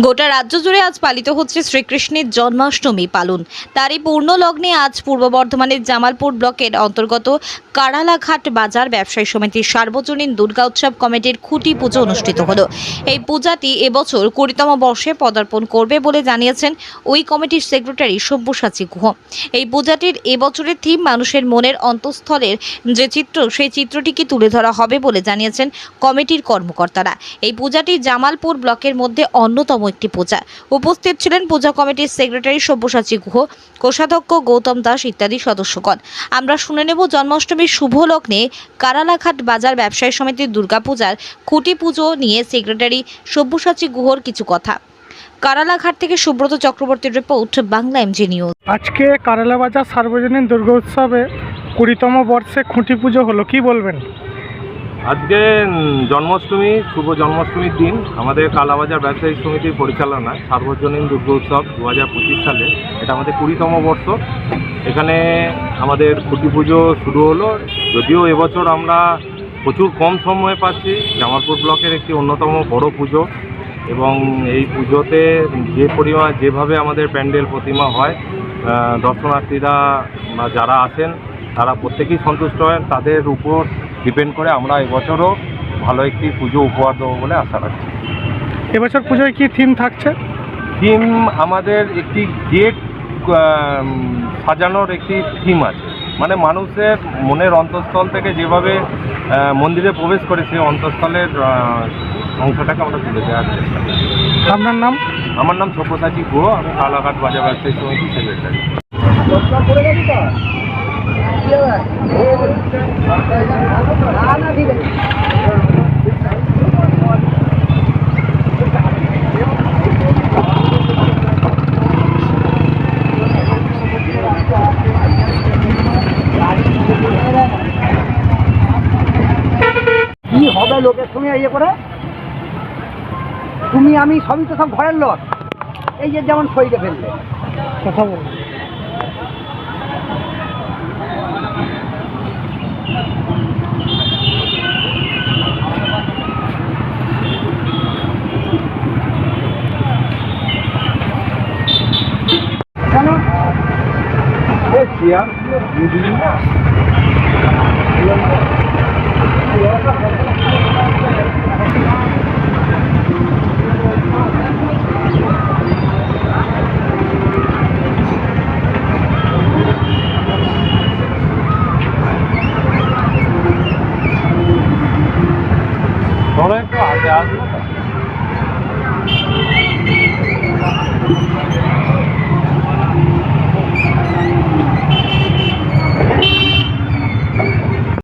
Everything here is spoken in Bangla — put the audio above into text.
গোটা রাজ্য জুড়ে আজ পালিত হচ্ছে শ্রীকৃষ্ণের জন্মাষ্টমী পালন। তারই পূর্ণ লগ্নে আজ পূর্ব বর্ধমানের জামালপুর ব্লকের অন্তর্গত কারালাঘাট বাজার ব্যবসায়ী সমিতির সার্বজনীন দুর্গা উৎসব কমিটির খুঁটি পুজো অনুষ্ঠিত হলো। এই পূজাটি এবছর কুড়িতম বর্ষে পদার্পণ করবে বলে জানিয়েছেন ওই কমিটির সেক্রেটারি সব্যসাচী গুহ। এই পূজাটির এবছরের থিম মানুষের মনের অন্তঃস্থলের যে চিত্র, সেই চিত্রটিকে তুলে ধরা হবে বলে জানিয়েছেন কমিটির কর্মকর্তারা। এই পূজাটি জামালপুর ব্লকের মধ্যে অন্যতম একটি পূজা। উপস্থিত ছিলেন পূজা কমিটির সেক্রেটারি সব্যসাচী গুহ, কোষাধ্যক্ষ গৌতম দাস ইত্যাদি সদস্যগণ। আমরা শুনে নেব জন্মাষ্টমীর শুভ লগ্নে কারালাঘাট বাজার ব্যবসায়ী সমিতির দুর্গাপূজার খুঁটি পুজো নিয়ে সেক্রেটারি সব্যসাচী গুহর কিছু কথা। কারালাঘাট থেকে সুব্রত চক্রবর্তীর রিপোর্ট, বাংলা এমজি নিউজ। আজকে কারেলাবাজার সার্বজনীন দুর্গা উৎসবে কুড়িতম বর্ষে খুঁটি পুজো হলো, কি বলবেন? আজকে জন্মাষ্টমী, শুভ জন্মাষ্টমীর দিন। আমাদের কালাবাজার ব্যবসায়ী সমিতির পরিচালনায় সার্বজনীন দুর্গা উৎসব দু হাজার পঁচিশ সালে। এটা আমাদের কুড়িতম বর্ষ। এখানে আমাদের খুঁটি পুজো শুরু হলো। যদিও এবছর আমরা প্রচুর কম সময় পাচ্ছি। জামালপুর ব্লকের একটি অন্যতম বড় পুজো। এবং এই পুজোতে যে পরিমাণ যেভাবে আমাদের প্যান্ডেল প্রতিমা হয় দর্শনার্থীরা যারা আসেন, তারা প্রত্যেকেই সন্তুষ্ট হয় তাদের উপর ডিপেন্ড করে আমরা এবছরও ভালো একটি পুজো উপহার দেবো বলে আশা রাখছি। এবছর পুজোয় কি থিম থাকছে? থিম আমাদের একটি গেট সাজানোর একটি থিম আছে। মানে মানুষের মনের অন্তঃস্থল থেকে যেভাবে মন্দিরে প্রবেশ করে সেই অন্তঃস্থলের অংশটাকে আমরা তুলে দেওয়ার চেষ্টা আপনার নাম? আমার নাম সব্যসাচী গুহ আমি কালাঘাট বাজার ব্যবসায়ী সমিতি সেক্রেটারি কি হবে লোকের সঙ্গে ইয়ে করে। তুমি আমি সবই তো সব ঘরের লোক। এই যে যেমন শরীরে ফেললে। কথা বলুন কেন? ਹੁਣ ਘਾਟ ਆ